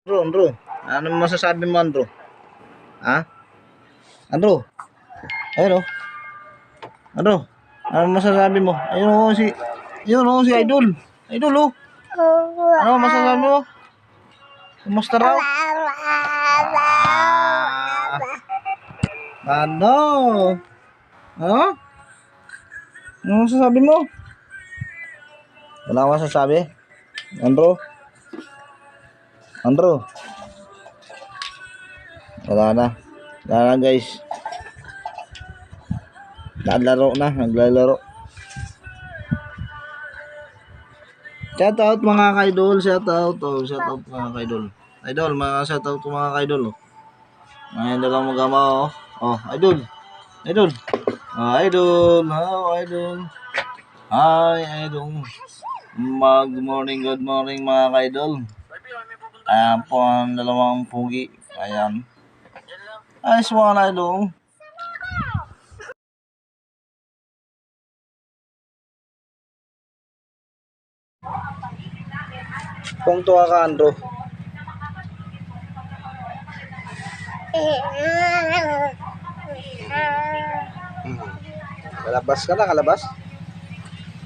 Andrew, Andrew. Ano masasabi mo, Andrew? Ha? Andrew? Ayun, oh. Andrew, ano masasabi mo? Ayun, oh, si... Ayun, oh, si Idol. Idol, oh. Ano masasabi mo? Kumusta raw? Ah, ano? Ha? Ano masasabi mo? Wala akong masasabi? Andrew? Andrew? Wala na. Wala na guys. Naglalaro na. Naglalaro. Shout out mga kaidol. Shout out. Oh, shout out mga kaidol. Idol, mga shout out mga kaidol. Oh. Na lang magama oh. Oh, idol. Idol. Oh, idol. Oh, idol. Hi, idol. Mag morning, good morning mga kaidol. Ayan po ang dalawang pugi. Ayan. Ayos mga kaidol. Kung tuwa ka, Andrew. Kalabas ka na, kalabas?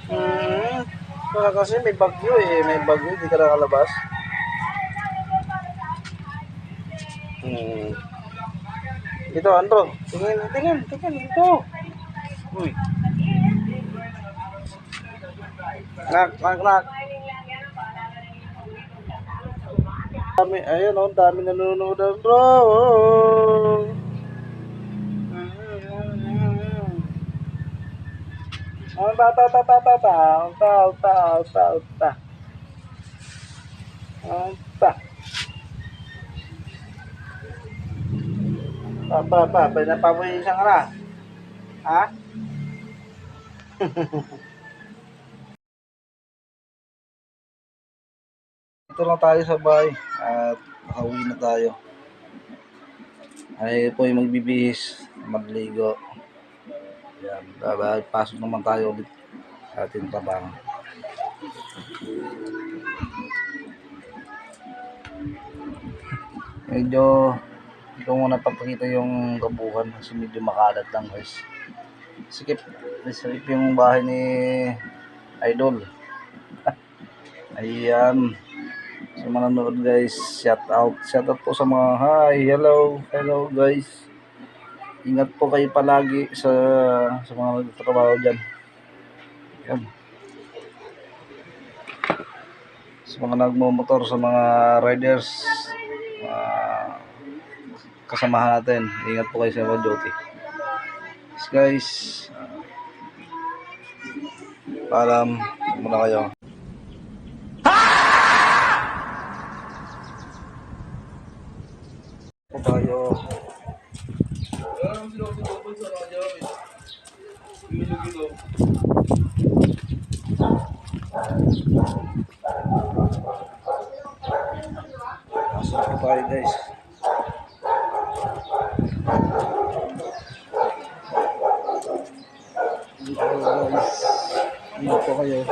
Hmm. Wala kasi may bagyo eh. May bagyo, hindi ka nakalabas. Hmm. Dito, Andrew. Tingin, tingin, tingin. Dito. Uy. Nak, nak, nak. Dami, ayun oh, dami nanonood ng bro. Ang ta ta ta ta ta ta, ang ta Pa pa pa, pinapawisan ka na. Ha? Ito lang tayo sa bahay at nakauwi na tayo. Ay po yung magbibihis, magligo. Yan, babay, pasok naman tayo ulit sa ating trabaho. Medyo hindi ko muna papakita yung kabuhan kasi medyo makalat lang guys. Sikip, sikip yung bahay ni Idol. Ayan. Sa mga nanonood guys, shout out. Shout out po sa mga hi, hello, hello guys. Ingat po kayo palagi sa sa mga nagtatrabaho dyan. Yan. Sa mga nagmumotor, sa mga riders, kasamahan natin. Ingat po kayo sa mga duty. Yes, guys. Paalam. Muna kayo. po tayo. Po tayo guys. Dito guys. Dito po kayo.